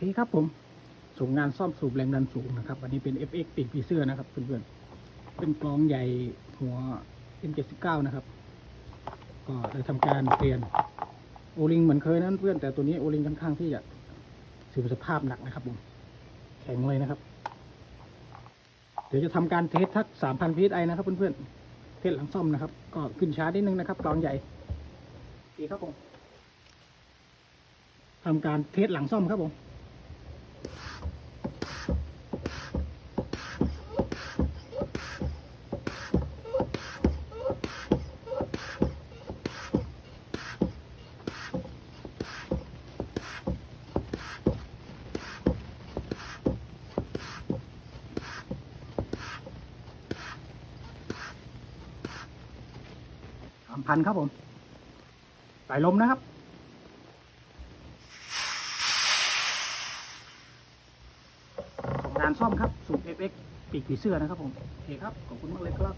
เคครับผม ส่งงานซ่อมสูบแรงดันสูงนะครับ อันนี้เป็น FX ปีกผีเสื้อนะครับเพื่อนๆ เป็นกลองใหญ่หัว M79 นะครับ ก็ได้ทำการเปลี่ยนโอลิงเหมือนเคยนั้นเพื่อนแต่ตัวนี้โอลิงค่อนข้างที่จะเสื่อมสภาพหนักนะครับผม แข็งเลยนะครับ เดี๋ยวจะทำการเทสทัก 3,000 psi นะครับเพื่อนๆ เทสหลังซ่อมนะครับ ก็ขึ้นช้านิดนึงนะครับกลองใหญ่โอเคครับผมทำการเทสหลังซ่อมครับผม สามพันครับผมสายลมนะครับ การซ่อมครับสูตร FX ปีกผีเสื้อนะครับผมโอเคครับขอบคุณมากเลยครับ